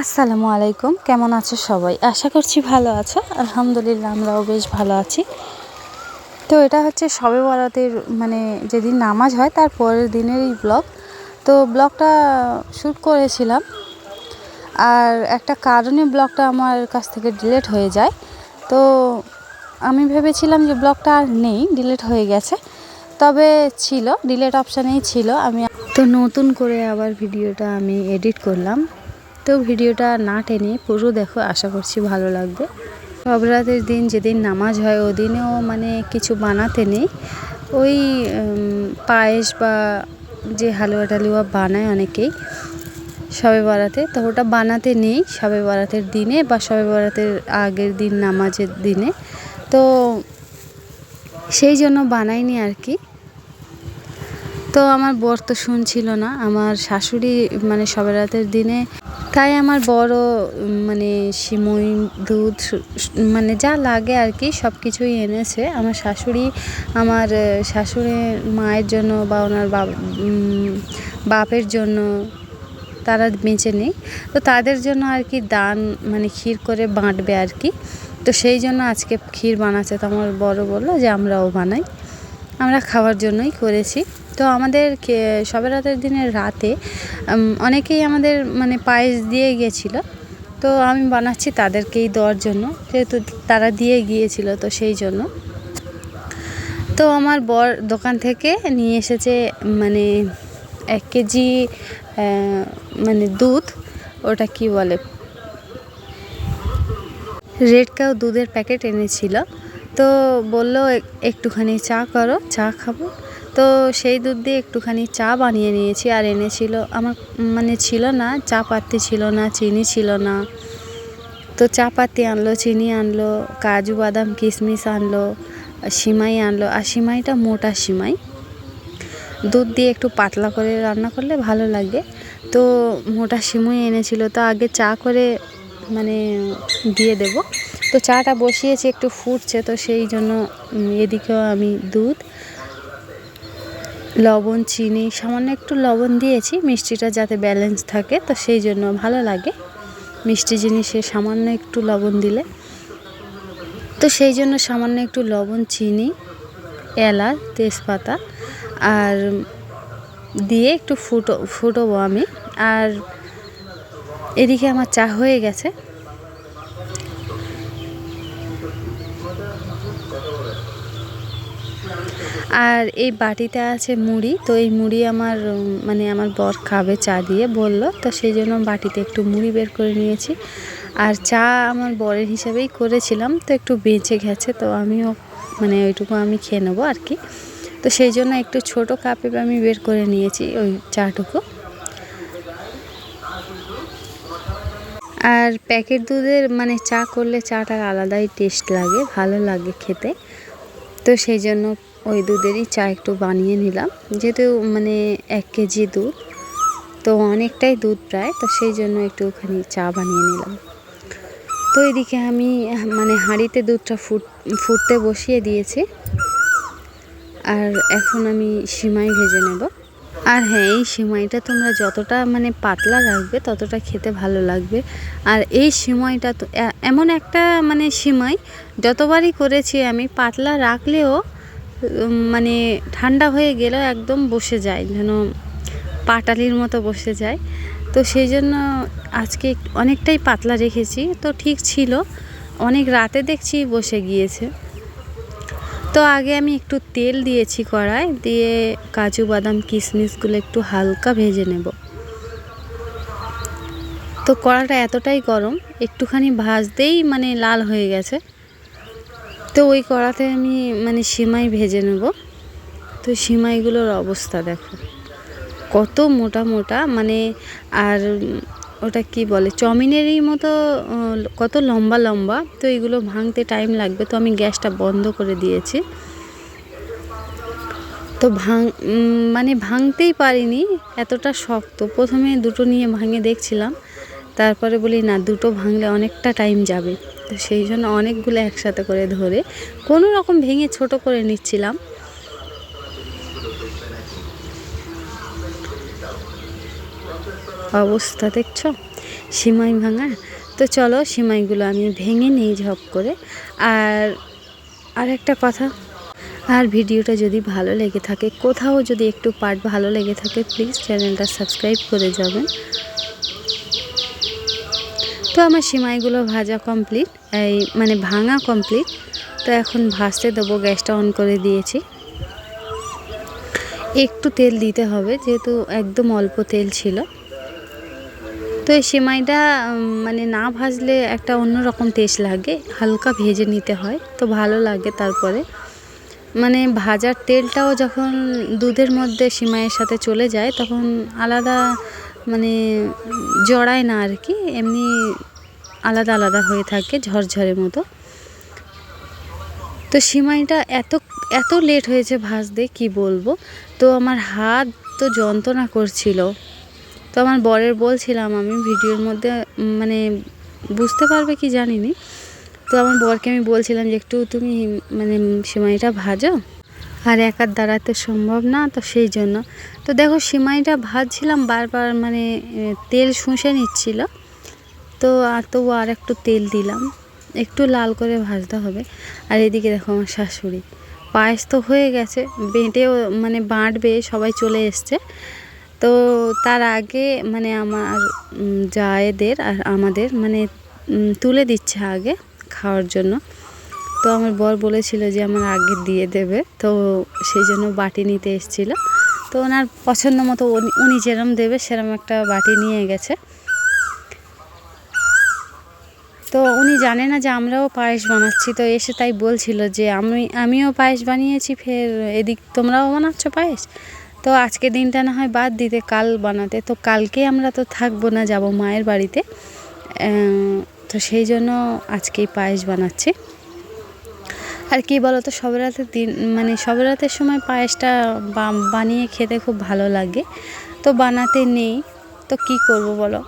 আসসালামু আলাইকুম। কেমন আছো সবাই? আশা করছি ভালো আছো। আলহামদুলিল্লাহ আমরাও বেশ ভালো আছি। তো এটা হচ্ছে সবে বরাতের মানে যেদিন নামাজ হয়, তার পরের দিনেরই ব্লগ। তো ব্লগটা শ্যুট করেছিলাম। আর একটা কারণে ব্লগটা আমার কাছ থেকে ডিলেট হয়ে যায়। তো আমি ভেবেছিলাম যে ব্লগটা আর নেই, ডিলেট হয়ে গেছে। তবে ছিল, ডিলেট অপশানেই ছিল। আমি তো নতুন করে আবার ভিডিওটা আমি এডিট করলাম। তো ভিডিওটা না টেনে পুরো দেখো, আশা করছি ভালো লাগবে। সব রাতের দিন যেদিন নামাজ হয়, ওদিনেও মানে কিছু বানাতে নেই। ওই পায়েস বা যে হালুয়া টালুয়া বানায় অনেকেই সবে বরাতে। তো ওটা বানাতে নেই সবে বরাতের দিনে বা সবে বরাতের আগের দিন নামাজের দিনে। তো সেই জন্য বানাইনি আর কি। তো আমার বর তো শুনছিল না। আমার শাশুড়ি মানে সবে রাতের দিনে তাই আমার বড় মানে সিমই, দুধ মানে যা লাগে আর কি, সব কিছুই এনেছে। আমার শাশুড়ি আমার শাশুড়ি মায়ের জন্য বা ওনার বাপের জন্য তারা বেঁচে নেই। তো তাদের জন্য আর কি দান মানে ক্ষীর করে বাঁটবে আর কি। তো সেই জন্য আজকে ক্ষীর বানাচ্ছে। তো আমার বড় বলল যে, আমরাও বানাই। আমরা খাওয়ার জন্যই করেছি। তো আমাদের সবে রাতের দিনের রাতে অনেকেই আমাদের মানে পায়েস দিয়ে গিয়েছিল তো আমি বানাচ্ছি তাদেরকেই দেওয়ার জন্য, যেহেতু তারা দিয়ে গিয়েছিল তো সেই জন্য। তো আমার বর দোকান থেকে নিয়ে এসেছে মানে এক কেজি মানে দুধ, ওটা কি বলে? রেড কাউ দুধের প্যাকেট এনেছিল। তো বলল একটুখানি চা করো, চা খাব। তো সেই দুধ দিয়ে একটুখানি চা বানিয়ে নিয়েছি আর এনেছিল আমার মানে ছিল না, চা পাত্তি ছিল না, চিনি ছিল না। তো চা পাতি আনলো, চিনি আনলো, কাজু বাদাম, কিশমিশ আনলো, সিমাই আনলো, আর সিমাইটা মোটা সিমাই। দুধ দিয়ে একটু পাতলা করে রান্না করলে ভালো লাগে। তো মোটা সিমুই এনেছিল, তো আগে চা করে মানে দিয়ে দেব। তো চাটা বসিয়েছি, একটু ফুটছে, তো সেই জন্য এদিকেও আমি দুধ। লবণ, চিনি, সামান্য একটু লবণ দিয়েছি, মিষ্টিটা যাতে ব্যালেন্স থাকে, তো সেই জন্য ভালো লাগে। মিষ্টি জিনিসে সামান্য একটু লবণ দিলে। তো সেই জন্য সামান্য একটু লবণ, চিনি, এলাচ, তেজপাতা, আর দিয়ে একটু ফুটো, ফুটোবো আমি। আর এদিকে আমার চা হয়ে গেছে। আর এই বাটিতে আছে মুড়ি, তো এই মুড়ি আমার মানে আমার বর খাবে চা দিয়ে বলল, তো সেই জন্য বাটিতে একটু মুড়ি বের করে নিয়েছি। আর চা আমার বরের হিসাবেই করেছিলাম, তো একটু বেঁচে গেছে, তো আমিও মানে ওইটুকু আমি খেয়ে নেব আর কি। তো সেই জন্য একটু ছোট কাপে আমি বের করে নিয়েছি ওই চাটুকু। আর প্যাকেট দুধের মানে চা করলে চাটার আলাদাই টেস্ট লাগে, ভালো লাগে খেতে। তো সেই জন্য ওই দুধেরই চা একটু বানিয়ে নিলাম। যেহেতু মানে এক কেজি দুধ, তো অনেকটাই দুধ প্রায়, তো সেই জন্য একটুখানি চা বানিয়ে নিলাম। তো এদিকে আমি মানে হাঁড়িতে দুধটা ফুট, ফুটতে বসিয়ে দিয়েছি। আর এখন আমি সিমাই ভেজে নেব। আর হ্যাঁ এই সিমাইটা তোমরা যতটা মানে পাতলা রাখবে, ততটা খেতে ভালো লাগবে। আর এই সিমাইটা তো এমন একটা মানে সিমাই, যতবারই করেছি আমি, পাতলা রাখলেও মানে ঠান্ডা হয়ে গেলেও একদম বসে যায়, যেন পাটালির মতো বসে যায়। তো সেই জন্য আজকে অনেকটাই পাতলা রেখেছি, তো ঠিক ছিল। অনেক রাতে দেখছি বসে গিয়েছে। তো আগে আমি একটু তেল দিয়েছি কড়াই দিয়ে কাজু, বাদাম কিশমিশগুলো একটু হালকা ভেজে নেব। তো কড়াটা এতটাই গরম, একটুখানি ভাজতেই মানে লাল হয়ে গেছে। তো ওই কড়াতে আমি মানে সিমাই ভেজে নেব। তো সিমাইগুলোর অবস্থা দেখো। কত মোটা মোটা মানে আর ওটা কি বলে চমিনেরই মতো কত লম্বা লম্বা, তো এগুলো ভাঙতে টাইম লাগবে। তো আমি গ্যাসটা বন্ধ করে দিয়েছি। তো ভাঙ মানে ভাঙতেই পারিনি, এতটা শক্ত। প্রথমে দুটো নিয়ে ভাঙে দেখছিলাম, তারপরে বলি না, দুটো ভাঙলে অনেকটা টাইম যাবে। তো সেই জন্য অনেকগুলো একসাথে করে ধরে কোনো রকম ভেঙে ছোট করে নিচ্ছিলাম। অবস্থা দেখছ? সিমাই ভাঙা। তো চলো সিমাইগুলো আমি ভেঙে নিই ঝপ করে। আর আর একটা কথা, আর ভিডিওটা যদি ভালো লেগে থাকে, কোথাও যদি একটু পার্ট ভালো লেগে থাকে প্লিজ চ্যানেলটা সাবস্ক্রাইব করে যাবেন। তো আমার সিমাইগুলো ভাজা কমপ্লিট এই মানে ভাঙা কমপ্লিট তো এখন ভাজতে দেবো, গ্যাসটা অন করে দিয়েছি। একটু তেল দিতে হবে, যেহেতু একদম অল্প তেল ছিল। তো এই সিমাইটা মানে না ভাজলে একটা অন্যরকম টেস্ট লাগে, হালকা ভেজে নিতে হয়, তো ভালো লাগে তারপরে। মানে ভাজার তেলটাও যখন দুধের মধ্যে সিমাইয়ের সাথে চলে যায়, তখন আলাদা মানে জড়ায় না আর কি, এমনি আলাদা আলাদা হয়ে থাকে ঝরঝরের মতো। তো সিমাইটা এত এত লেট হয়েছে ভাজতে কি বলব? তো আমার হাত তো যন্ত্রণা করছিল। তো আমার বরের বলছিলাম আমি ভিডিওর মধ্যে মানে বুঝতে পারবে কি জানিনি। তো আমার বরকে আমি বলছিলাম যে, একটু তুমি মানে সিমাইটা ভাজো। আর একার দাঁড়াতে সম্ভব না তো সেই জন্য। তো দেখো সিমাইটা ভাজছিলাম বারবার মানে তেল শুষে নিচ্ছিল। তো আর তবু আর একটু তেল দিলাম। একটু লাল করে ভাজতে হবে। আর এদিকে দেখো আমার শাশুড়ি। পায়েস তো হয়ে গেছে, বেঁটেও মানে বাঁটবে, সবাই চলে এসছে। তো তার আগে মানে আমার জায়েদের আর আমাদের মানে তুলে দিচ্ছে আগে খাওয়ার জন্য। তো আমার বর বলেছিল যে আমার আগে দিয়ে দেবে। তো সেই জন্য বাটি নিতে এসেছিল। তো ওনার পছন্দ মতো উনি যেরম দেবে সেরম একটা বাটি নিয়ে গেছে। তো উনি জানে না যে আমরাও পায়েস বানাচ্ছি। তো এসে তাই বলছিল যে আমি, আমিও পায়েস বানিয়েছি, ফের এদিক তোমরাও বানাচ্ছ পায়েস? তো আজকে দিনটা না হয় বাদ দিতে, কাল বানাতে। তো কালকে আমরা তো থাকব না, যাব মায়ের বাড়িতে। তো সেই জন্য আজকেই পায়েস বানাচ্ছি। আর কি বলো তো সবেরাতের দিন মানে সবেরাতের সময় পায়েসটা বানিয়ে খেতে খুব ভালো লাগে। তো বানাতে নেই, তো কি করব বলো?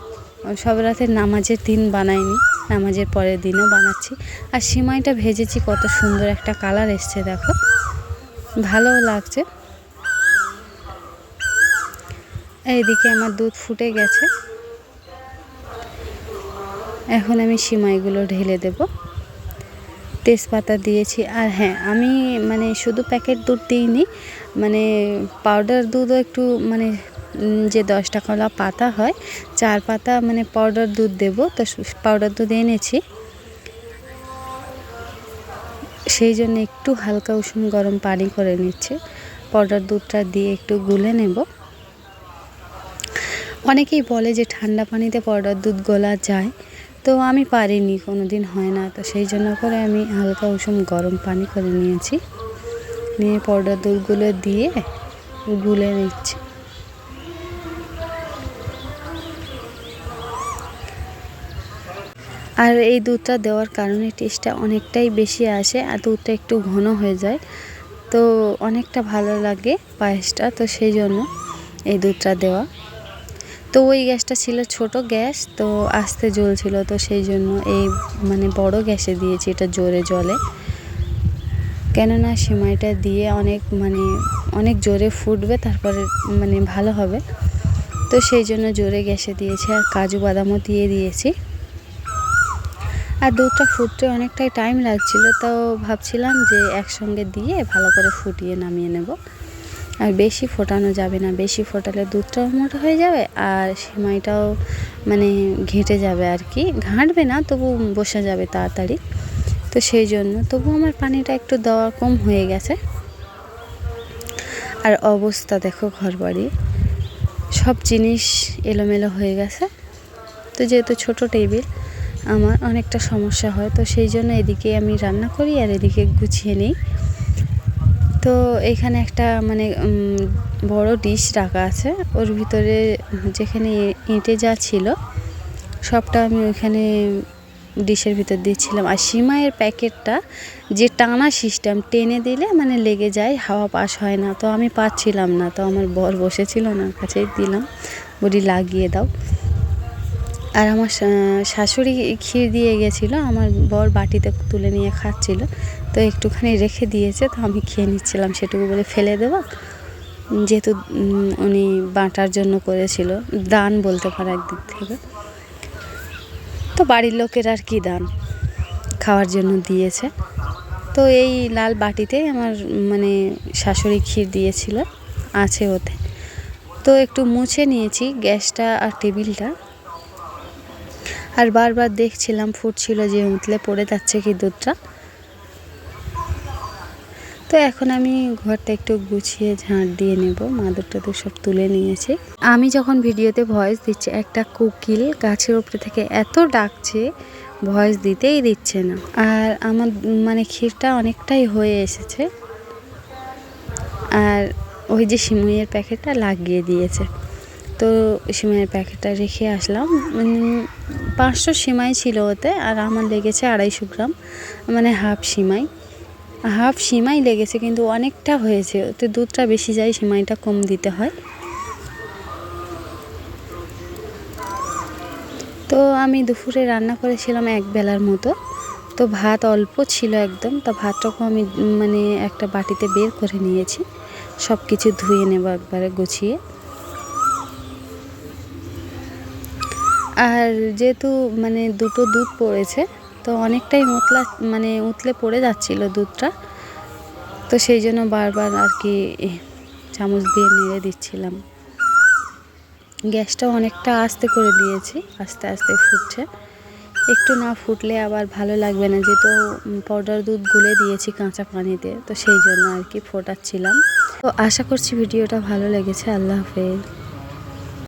সবেরাতের নামাজের দিন বানাইনি, নামাজের পরের দিনও বানাচ্ছি। আর সিমাইটা ভেজেছি, কত সুন্দর একটা কালার এসছে, দেখো। ভালোও লাগছে। এইদিকে আমার দুধ ফুটে গেছে। এখন আমি সিমাইগুলো ঢেলে দেব। তেজপাতা দিয়েছি। আর হ্যাঁ আমি মানে শুধু প্যাকেট দুধ দিইনি মানে পাউডার দুধও একটু মানে যে দশ টাকাওয়ালা পাতা হয়, চার পাতা মানে পাউডার দুধ দেব, তো পাউডার দুধ এনেছি। সেই জন্য একটু হালকা উষুম গরম পানি করে নিচ্ছে। পাউডার দুধটা দিয়ে একটু গুলে নেব। অনেকেই বলে যে ঠান্ডা পানিতে পাউডার দুধ গলা যায়। তো আমি পারিনি কোনো দিন হয় না। তো সেই জন্য করে আমি হালকা উষুম গরম পানি করে নিয়েছি। নিয়ে পাউডার দুধগুলো দিয়ে গুলে নিচ্ছি। আর এই দুধটা দেওয়ার কারণে টেস্টটা অনেকটাই বেশি আসে আর দুধটা একটু ঘন হয়ে যায়। তো অনেকটা ভালো লাগে পায়েসটা, তো সেই জন্য এই দুধটা দেওয়া। তো ওই গ্যাসটা ছিল ছোট গ্যাস, তো আস্তে জ্বলছিল, তো সেই জন্য এই মানে বড় গ্যাসে দিয়েছি এটা জোরে জলে। কেননা সিমাইটা দিয়ে অনেক মানে অনেক জোরে ফুটবে, তারপরে মানে ভালো হবে। তো সেই জন্য জোরে গ্যাসে দিয়েছি আর কাজু বাদামও দিয়ে দিয়েছি। আর দুধটা ফুটতে অনেকটাই টাইম লাগছিল, তো ভাবছিলাম যে একসঙ্গে দিয়ে ভালো করে ফুটিয়ে নামিয়ে নেব। আর বেশি ফোটানো যাবে না। বেশি ফোটালে দুধটাও মোটা হয়ে যাবে আর সেমাইটাও মানে ঘেঁটে যাবে আর কি। ঘাঁটবে না, তবু বসে যাবে তাড়াতাড়ি। তো সেই জন্য তবু আমার পানিটা একটু দেওয়া কম হয়ে গেছে। আর অবস্থা দেখো ঘর বাড়ি। সব জিনিস এলোমেলো হয়ে গেছে। তো যেহেতু ছোট টেবিল, আমার অনেকটা সমস্যা হয়। তো সেই জন্য এদিকে আমি রান্না করি আর এদিকে গুছিয়ে নিই। তো এখানে একটা মানে বড় ডিশ রাখা আছে। ওর ভিতরে যেখানে ইঁটে যা ছিল, সবটা আমি ওইখানে ডিশের ভিতর দিয়েছিলাম আর সিমাইয়ের প্যাকেটটা যে টানা সিস্টেম টেনে দিলে মানে লেগে যায়, হাওয়া পাস হয় না। তো আমি পাচ্ছিলাম না, তো আমার বর বসেছিল না কাছেই দিলাম। বলি, লাগিয়ে দাও। আর আমার শাশুড়ি ক্ষীর দিয়ে গেছিল, আমার বর বাটিতে তুলে নিয়ে খাচ্ছিল। তো একটুখানি রেখে দিয়েছে, তো আমি খেয়ে নিচ্ছিলাম সেটুকু বলে ফেলে দেবো। যেহেতু উনি বাঁটার জন্য করেছিল, দান বলতে পারে একদিক থেকে। তো বাড়ির লোকের আর কি দান, খাওয়ার জন্য দিয়েছে। তো এই লাল বাটিতেই আমার মানে শাশুড়ি ক্ষীর দিয়েছিল, আছে ওতে। তো একটু মুছে নিয়েছি গ্যাসটা আর টেবিলটা। আর বারবার দেখছিলাম, ফুটছিল যে উতলে পড়ে যাচ্ছে কি দুধটা। তো এখন আমি ঘরটা একটু গুছিয়ে ঝাঁট দিয়ে নেব। মাদুর টাদুর সব তুলে নিয়েছি। আমি যখন ভিডিওতে ভয়েস দিচ্ছি, একটা কোকিল গাছের উপরে থেকে এত ডাকছে ভয়েস দিতেই দিচ্ছে না। আর আমার মানে ক্ষীরটা অনেকটাই হয়ে এসেছে। আর ওই যে সিমুইয়ের প্যাকেটটা লাগিয়ে দিয়েছে। তো সিমাইয়ের প্যাকেটটা রেখে আসলাম। পাঁচশো সিমাই ছিল ওতে, আর আমার লেগেছে আড়াইশো গ্রাম মানে হাফ সিমাই। হাফ সিমাই লেগেছে, কিন্তু অনেকটা হয়েছে। ওতে দুধটা বেশি যায়, সিমাইটা কম দিতে হয়। তো আমি দুপুরে রান্না করেছিলাম এক বেলার মতো। তো ভাত অল্প ছিল একদম, তো ভাতটাকেও আমি মানে একটা বাটিতে বের করে নিয়েছি। সব কিছু ধুয়ে নেব একবারে গুছিয়ে। আর যেহেতু মানে দুটো দুধ পড়েছে তো অনেকটাই মতলা মানে উতলে পড়ে যাচ্ছিল দুধটা। তো সেই জন্য বারবার আর কি চামচ দিয়ে নেড়ে দিচ্ছিলাম। গ্যাসটাও অনেকটা আস্তে করে দিয়েছি, আস্তে আস্তে ফুটছে। একটু না ফুটলে আবার ভালো লাগবে না, যেহেতু পাউডার দুধ গুলে দিয়েছি কাঁচা পানিতে, তো সেই জন্য আর কি ফোটাচ্ছিলাম। তো আশা করছি ভিডিওটা ভালো লেগেছে, আল্লাহ হাফেজ।